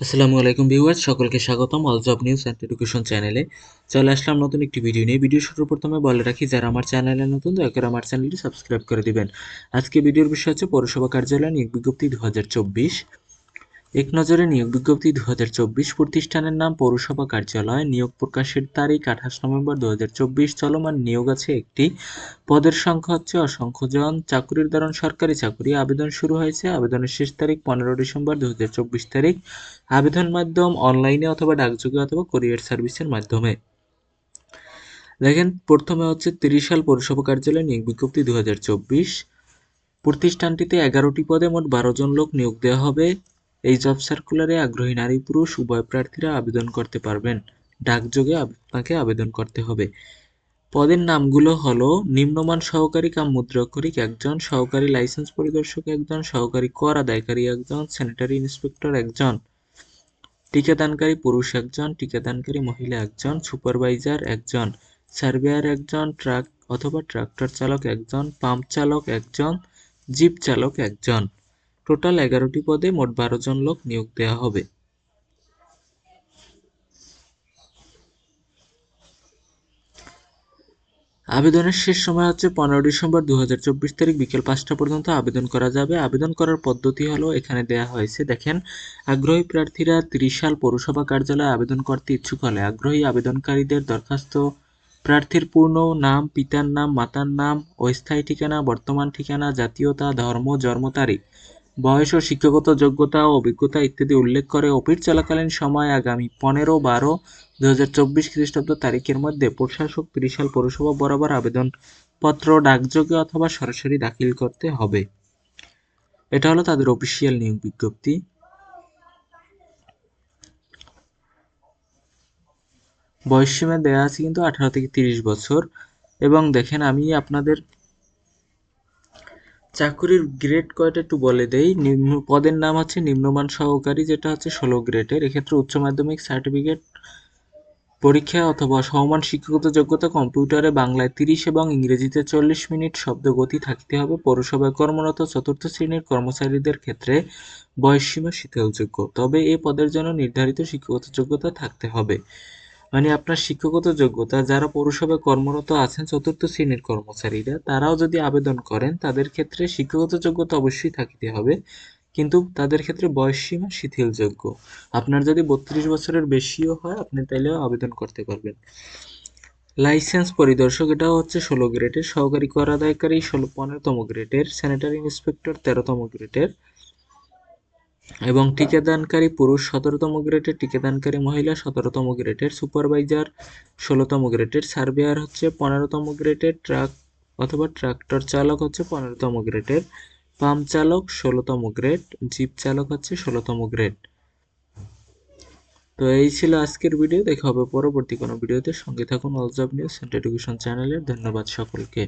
আসসালামু আলাইকুম ভিউয়ার্স, সকলকে স্বাগতম all job news and education চ্যানেলে চলে আসলাম নতুন একটি ভিডিও নিয়ে। ভিডিও শুরুর প্রথমে বলে রাখি, যারা আমার চ্যানেলে নতুন, দয়া করে আমার চ্যানেলটি সাবস্ক্রাইব করে দিবেন। আজকে ভিডিওর বিষয় হচ্ছে পৌরসভা কার্যালয় নিয়োগ বিজ্ঞপ্তি দু হাজার চব্বিশ। এক নজরে নিয়োগ বিজ্ঞপ্তি দু হাজার চব্বিশ প্রতিষ্ঠানের নাম পৌরসভা কার্যালয় নিয়োগ প্রকাশের তারিখ আঠাশ নভেম্বর দুহাজার চব্বিশ চলমান নিয়োগ আছে একটি। পদের সংখ্যা হচ্ছে অসংখ্যজন চাকুরির ধরন সরকারি চাকুরি। আবেদন শুরু হয়েছে। আবেদনের শেষ তারিখ পনেরো ডিসেম্বর দুহাজার চব্বিশ তারিখ। আবেদন মাধ্যম অনলাইনে অথবা ডাকযোগে অথবা কোরিয়ার সার্ভিসের মাধ্যমে। দেখেন, প্রথমে হচ্ছে ত্রিশাল পৌরসভা কার্যালয় নিয়োগ বিজ্ঞপ্তি হাজার চব্বিশ। প্রতিষ্ঠানটিতে এগারোটি পদে মোট বারো জন লোক নিয়োগ দেওয়া হবে। এই জব সার্কুলারে আগ্রহী নারী পুরুষ, উভয় প্রার্থীরা আবেদন করতে পারবেন। ডাকযোগে আপনাকে আবেদন করতে হবে। পদের নামগুলো হলো, নিম্নমান সহকারী কাম মুদ্রাক্ষরিক একজন, সহকারী লাইসেন্স পরিদর্শক একজন, সহকারী কর আদায়কারী একজন স্যানিটারি ইন্সপেক্টর একজন, টিকাদানকারী পুরুষ একজন, টিকাদানকারী মহিলা একজন সুপারভাইজার একজন সার্ভেয়ার একজন ট্রাক অথবা ট্রাক্টর চালক একজন পাম্প চালক একজন জিপ চালক একজন। টোটাল এগারোটি পদে মোট বারো জন লোক নিয়োগ দেওয়া হবে। আবেদনের শেষ সময় হচ্ছে পনেরো ডিসেম্বর দুহাজার চব্বিশ তারিখ, বিকেল পাঁচটা পর্যন্ত আবেদন করা যাবে। আবেদন করার পদ্ধতি হলো, এখানে দেয়া হয়েছে, দেখেন, আগ্রহী প্রার্থীরা ত্রিশ সাল পৌরসভা কার্যালয়ে আবেদন করতে ইচ্ছুক হলে আগ্রহী আবেদনকারীদের দরখাস্ত, প্রার্থীর পূর্ণ নাম, পিতার নাম, মাতার নাম, অস্থায়ী ঠিকানা, বর্তমান ঠিকানা, জাতীয়তা, ধর্ম, জন্ম তারিখ। বয়স ও শিক্ষাগত যোগ্যতা ও অভিজ্ঞতা ইত্যাদি উল্লেখ করে অফিস চলাকালীন সময় আগামী পনেরো বারো দু হাজার চব্বিশ খ্রিস্টাব্দ তারিখের মধ্যে প্রশাসক ত্রিশাল পৌরসভা বরাবর আবেদনপত্র ডাকযোগে অথবা সরাসরি দাখিল করতে হবে। এটা হলো তাদের অফিসিয়াল নিয়োগ বিজ্ঞপ্তি। বয়সসীমা দেওয়া আছে কিন্তু আঠারো থেকে তিরিশ বছর। এবং দেখেন আমি আপনাদের চাকুরির গ্রেড কয়টা একটু বলে দেই? নিম্ন, পদের নাম হচ্ছে নিম্নমান সহকারী, যেটা হচ্ছে ষোলো গ্রেডের এক্ষেত্রে উচ্চ মাধ্যমিক সার্টিফিকেট পরীক্ষা অথবা সমমান শিক্ষাগত যোগ্যতা কম্পিউটারে বাংলায় তিরিশ এবং ইংরেজিতে চল্লিশ মিনিট শব্দ গতি থাকতে হবে। পৌরসভায় কর্মরত চতুর্থ শ্রেণির কর্মচারীদের ক্ষেত্রে বয়সসীমা শিথিলযোগ্য তবে এ পদের জন্য নির্ধারিত শিক্ষাগত যোগ্যতা থাকতে হবে। মানে আপনার শিক্ষাগত যোগ্যতা, যারা পৌরসভায় কর্মরত আছেন, চতুর্থ শ্রেণির কর্মচারীরা, তারাও যদি আবেদন করেন, তাদের ক্ষেত্রে শিক্ষাগত যোগ্যতা অবশ্যই থাকতে হবে। কিন্তু তাদের ক্ষেত্রে বয়স সীমা শিথিলযোগ্য। আপনার যদি বত্রিশ বছরের বেশিও হয়, আপনি তাইলেও আবেদন করতে পারবেন। লাইসেন্স পরিদর্শক, এটাও হচ্ছে ষোলো গ্রেডের। সহকারী কর আদায়কারী ষোলো, পনেরোতম গ্রেডের। স্যানিটারি ইন্সপেক্টর তেরোতম গ্রেডের। এবং টিকাদানকারী পুরুষ সতেরোতম গ্রেডের টিকাদানকারী মহিলা সতেরোতম গ্রেডের সুপারভাইজার ষোলোতম গ্রেডের সার্ভেয়ার হচ্ছে পনেরোতম গ্রেডের ট্রাক অথবা ট্রাক্টর চালক হচ্ছে পনেরোতম গ্রেডের পাম্প চালক ষোলোতম গ্রেড, জিপ চালক হচ্ছে ষোলোতম গ্রেড। তো এই ছিল আজকের ভিডিও। দেখা হবে পরবর্তী কোনো ভিডিওতে। সঙ্গে থাকুন অল জব নিউজ এডুকেশন চ্যানেলের ধন্যবাদ সকলকে।